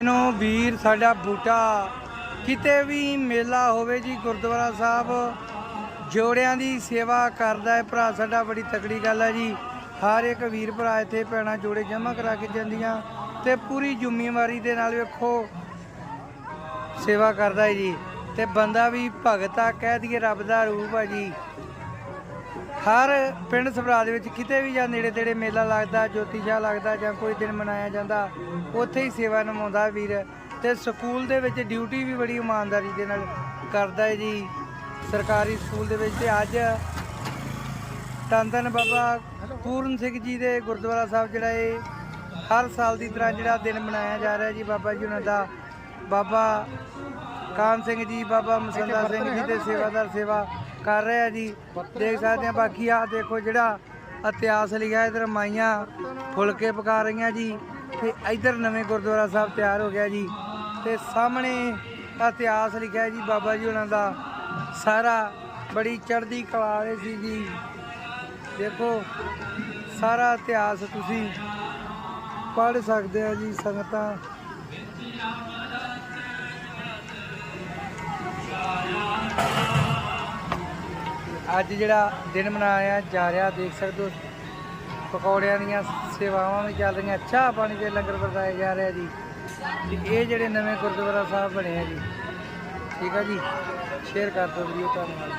ਨੂੰ ਵੀਰ ਸਾਡਾ ਬੂਟਾ, ਕਿਤੇ ਵੀ ਮੇਲਾ ਹੋਵੇ ਜੀ ਗੁਰਦੁਆਰਾ ਸਾਹਿਬ, ਜੋੜਿਆਂ ਦੀ ਸੇਵਾ ਕਰਦਾ ਹੈ ਭਰਾ, ਸਾਡਾ ਬੜੀ ਤਕੜੀ ਗੱਲ ਹੈ ਜੀ। ਹਰ ਇੱਕ ਵੀਰ ਭਰਾ ਇੱਥੇ ਭੈਣਾਂ ਜੋੜੇ ਜਮ੍ਹਾਂ ਕਰਾ ਕੇ ਜਾਂਦੀਆਂ ਤੇ ਪੂਰੀ ਜ਼ਿੰਮੇਵਾਰੀ ਦੇ ਨਾਲ ਵੇਖੋ, ਸੇਵਾ ਕਰਦਾ ਹੈ ਜੀ। ਤੇ ਬੰਦਾ ਵੀ ਭਗਤ ਆ, ਕਹਿ ਦਈਏ ਰੱਬ ਦਾ ਰੂਪ ਹੈ ਜੀ। ਹਰ ਪਿੰਡ ਸਭਰਾ ਦੇ ਵਿੱਚ ਕਿਤੇ ਵੀ ਜਾਂ ਨੇੜੇ ਤੇੜੇ ਮੇਲਾ ਲੱਗਦਾ ਜੋਤੀ ਸ਼ਾਹ ਲੱਗਦਾ ਜਾਂ ਕੋਈ ਦਿਨ ਮਨਾਇਆ ਜਾਂਦਾ, ਉੱਥੇ ਹੀ ਸੇਵਾ ਨਿਭਾਉਂਦਾ ਵੀਰ ਤੇ ਸਕੂਲ ਦੇ ਵਿੱਚ ਡਿਊਟੀ ਵੀ ਬੜੀ ਇਮਾਨਦਾਰੀ ਦੇ ਨਾਲ ਕਰਦਾ ਹੈ ਜੀ। ਸਰਕਾਰੀ ਸਕੂਲ ਦੇ ਵਿੱਚ ਤੇ ਅੱਜ ਧੰਨ ਧੰਨ ਬਾਬਾ ਪੂਰਨ ਸਿੰਘ ਜੀ ਦੇ ਗੁਰਦੁਆਰਾ ਸਾਹਿਬ ਜਿਹੜਾ ਇਹ ਹਰ ਸਾਲ ਦੀ ਤਰ੍ਹਾਂ ਜਿਹੜਾ ਦਿਨ ਮਨਾਇਆ ਜਾ ਰਿਹਾ ਜੀ ਬਾਬਾ ਜੀ ਉਹਨਾਂ ਦਾ। ਬਾਬਾ ਕਾਨ ਸਿੰਘ ਜੀ, ਬਾਬਾ ਮਸੰਦਾ ਸਿੰਘ ਜੀ ਦੇ ਸੇਵਾਦਾਰ ਸੇਵਾ ਕਰ ਰਹੇ ਆ ਜੀ। ਦੇਖ ਸਕਦੇ ਆ ਬਾਕੀ ਆ ਦੇਖੋ ਜਿਹੜਾ ਇਤਿਹਾਸ ਲਿਖਿਆ, ਇਧਰ ਮਾਈਆਂ ਫੁਲਕੇ ਪਕਾ ਰਹੀਆਂ ਜੀ। ਤੇ ਇਧਰ ਨਵੇਂ ਗੁਰਦੁਆਰਾ ਸਾਹਿਬ ਤਿਆਰ ਹੋ ਗਿਆ ਜੀ। ਤੇ ਸਾਹਮਣੇ ਇਤਿਹਾਸ ਲਿਖਿਆ ਜੀ ਬਾਬਾ ਜੀ ਉਹਨਾਂ ਦਾ। ਸਾਰਾ ਬੜੀ ਚੜ੍ਹਦੀ ਕਲਾ ਵਾਲੇ ਸੀ ਜੀ। ਦੇਖੋ, ਸਾਰਾ ਇਤਿਹਾਸ ਤੁਸੀਂ ਪੜ੍ਹ ਸਕਦੇ ਆ ਜੀ, ਸੰਗਤਾਂ। ਅੱਜ ਜਿਹੜਾ ਦਿਨ ਮਨਾਇਆ ਜਾ ਰਿਹਾ, ਦੇਖ ਸਕਦੇ ਹੋ, ਪਕੌੜਿਆਂ ਦੀਆਂ ਸੇਵਾਵਾਂ ਵੀ ਚੱਲ ਰਹੀਆਂ, ਚਾਹ ਪਾਣੀ ਦੇ ਲੰਗਰ ਵਰਤਾਇਆ ਜਾ ਰਿਹਾ ਜੀ। ਇਹ ਜਿਹੜੇ ਨਵੇਂ ਗੁਰਦੁਆਰਾ ਸਾਹਿਬ ਬਣੇ ਆ ਜੀ, ਠੀਕ ਆ ਜੀ? ਸ਼ੇਅਰ ਕਰ ਦਿਓ ਵੀਡੀਓ, ਧੰਨਵਾਦ।